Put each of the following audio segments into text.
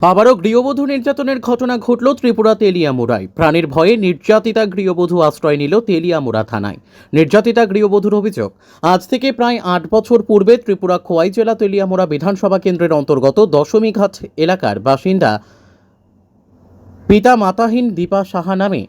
আবারও গৃহবধূ নির্যাতনের ঘটনা ঘটল ত্রিপুরা তেলিয়ামুড়ায়। প্রাণের ভয়ে নির্যাতিতা গৃহবধূ আশ্রয় নিল তেলিয়ামুড়া থানায়। নির্যাতিতা গৃহবধূর অভিযোগ, আজ থেকে প্রায় আট বছর পূর্বে ত্রিপুরা খোয়াই জেলা তেলিয়ামুড়া বিধানসভা কেন্দ্রের অন্তর্গত দশমীঘাট এলাকার বাসিন্দা পিতা মাতাহীন দীপা সাহা নামে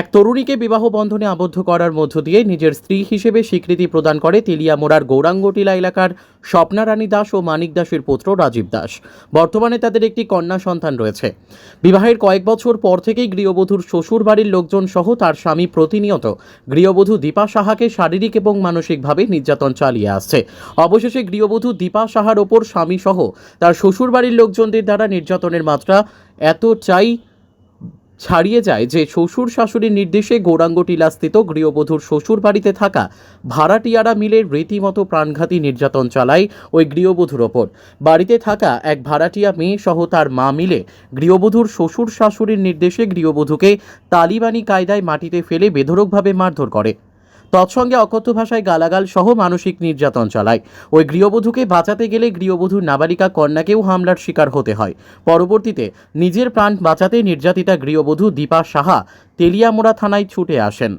এক তরুণীকে বিবাহ বন্ধনে আবদ্ধ করার মধ্য দিয়ে নিজের স্ত্রী হিসেবে স্বীকৃতি প্রদান করে তেলিয়ামোড়ার গৌরাঙ্গটিলা এলাকার স্বপ্নারানী দাস ও মানিক দাসের পুত্র রাজীব দাস। বর্তমানে তাদের একটি কন্যা সন্তান রয়েছে। বিবাহের কয়েক বছর পর থেকেই গৃহবধূর শ্বশুর বাড়ির লোকজন সহ তার স্বামী প্রতিনিয়ত গৃহবধূ দীপা সাহাকে শারীরিক এবং মানসিকভাবে নির্যাতন চালিয়ে আসছে। অবশেষে গৃহবধূ দীপা সাহার ওপর স্বামী সহ তার শ্বশুর বাড়ির লোকজনদের দ্বারা নির্যাতনের মাত্রা এতটাই ছাড়িয়ে যায় যে শ্বশুর শাশুড়ির নির্দেশে গৌরাঙ্গটিলাস্থিত গৃহবধূর শ্বশুর বাড়িতে থাকা ভাড়াটিয়ারা মিলে রীতিমতো প্রাণঘাতী নির্যাতন চালায় ওই গৃহবধূর ওপর। বাড়িতে থাকা এক ভাড়াটিয়া মেয়ে সহ তার মা মিলে গৃহবধূর শ্বশুর শাশুড়ির নির্দেশে গৃহবধূকে তালিবানি কায়দায় মাটিতে ফেলে বেধরকভাবে মারধর করে। তৎসঙ্গে অকথ্য ভাষায় গালাগাল সহ মানসিক নির্যাতন চালায়। ওই গৃহবধূকে বাঁচাতে গেলে গৃহবধূর নাবালিকা কন্যাকেও হামলার শিকার হতে হয়। পরবর্তীতে নিজের প্রাণ বাঁচাতে নির্যাতিতা গৃহবধূ দীপা সাহা তেলিয়ামোড়া থানায় ছুটে আসেন।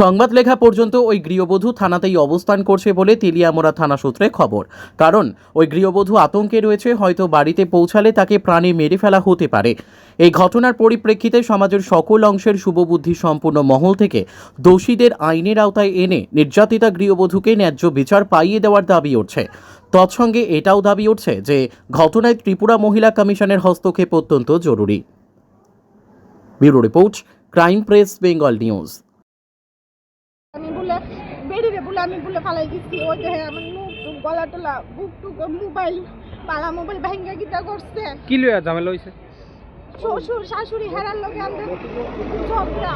সংবাদ লেখা পর্যন্ত ওই গৃহবধূ থানাতেই অবস্থান করছে বলে তেলিয়ামোড়া থানা সূত্রে খবর। কারণ, ওই গৃহবধূ আতঙ্কে রয়েছে, হয়তো বাড়িতে পৌঁছালে তাকে প্রাণে মেরে ফেলা হতে পারে। এই ঘটনার পরিপ্রেক্ষিতে সমাজের সকল অংশের শুভবুদ্ধি সম্পূর্ণ মহল থেকে দোষীদের আইনের আওতায় এনে নির্যাতিতা গৃহবধূকে ন্যায্য বিচার পাইয়ে দেওয়ার দাবি উঠছে। তৎসঙ্গে এটাও দাবি উঠছে যে, ঘটনায় ত্রিপুরা মহিলা কমিশনের হস্তক্ষেপ অত্যন্ত জরুরি। Bureau report, crime press, Bengal news আমি বলে বলে ফালাই গেছি ওই যে আমার মুখ গলা টলা বুক টুক মোবাইল পালা মোবাইল ভাঙ্গা গিতা করছে। কি লইয়া ঝামেলা হইছে? শ্বশুর শাশুড়ি হেরার লগে আমাদের ঝগড়া।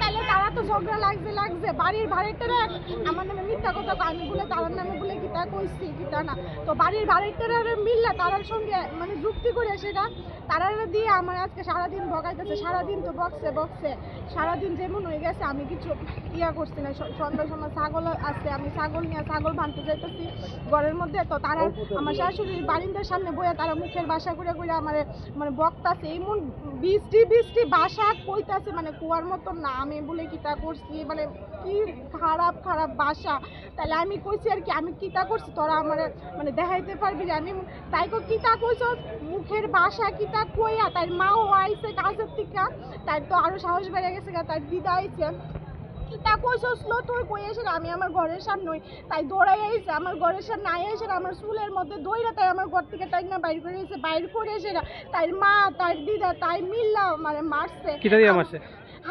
তাহলে তারা তো ঝগড়া লাগছে লাগছে। বাড়ির ভাড়াটারা আমার নামে মিথ্যা কথা। আমি বলে তারার নামে বলে গীতা কইছি, গীতা না। তো বাড়ির ভাড়াটারা মিললে তারার সঙ্গে মানে যুক্তি করে সেটা, তারারা দিয়ে আমার আজকে সারাদিন ভগাইতেছে, সারাদিন তো বকছে বকছে। সারাদিন যেমন হয়ে গেছে, আমি কিছু ইয়া করছি না, স- সন্ধ্যার সময় ছাগল আছে, আমি ছাগল নিয়ে ছাগল ভাঙতে যাইতেছি ঘরের মধ্যে। তো তারা আমার শাশুড়ির বারিন্দার সামনে বইয়া তারা মুখের বাসা করে করে আমার মানে বক্তাছে, এমন বৃষ্টি বৃষ্টি, বাসা কইতাছে মানে কুয়ার মতন না, আমি বলে কিতা করছি? মানে কি খারাপ খারাপ বাসা? তাহলে আমি কইছি আর কি, আমি কিতা করছি? তোরা আমার মানে দেখাইতে পারবি যে আমি তাই কো কিতা কইছ? মুখের বাসা কিতা কইয়া? তার মাও আইছে কাজের থেকে। তার তো আরও সাহস বেড়ে গেছে তার দিদা আইছে। কিতা কইছস লো তুই কই এসে আমি আমার ঘরের সামনে তাই দৌড়াই আইছে, আমার ঘরের সামনে আই এসে আমার চুলের মধ্যে দইরা তাই আমার ঘর থেকে তাই না বাইর করে এসে, বাইর করে এসে তাই মা, তার দিদা, তাই মিল্লা মানে মারছে। কিটা দিয়ে মারছে?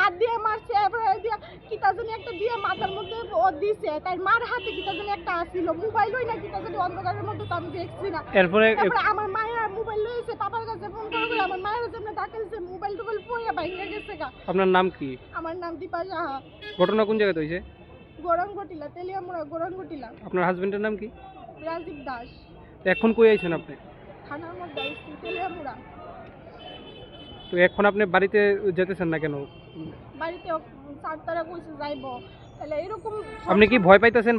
হাত দিয়ে মারছে এবার দিয়ে কিতা জানি একটা দিয়ে মাথার মধ্যে ও দিছে তাই মার হাতে কিতা জানি একটা আসিল। মোবাইল ওই না কিতা জানি অন্ধকারের মধ্যে তো আমি দেখছি না। এরপরে আমার মায়ের মোবাইল লইছে কাছে ফোন করে আমার মায়ের জন্য ডাকা দিছে মোবাইল টোবাইল পড়ে বাইরে গেছে গা। আপনার নাম কি? আমার নাম দীপা সাহা। ঘটনা কোন গোরাঙ্গটিলা তেলিয়ামুড়া গোরাঙ্গটিলা আপনার হাজবেন্ডের নাম কি? রাজীব দাস। এখন কই আইছেন আপনি? থানার মধ্যে তেলিয়ামুড়া। তো এখন আপনি বাড়িতে যেতেছেন না কেন? বাড়িতে চার তারা কইছে যাইব। তাহলে এরকম আপনি কি ভয় পাইতেছেন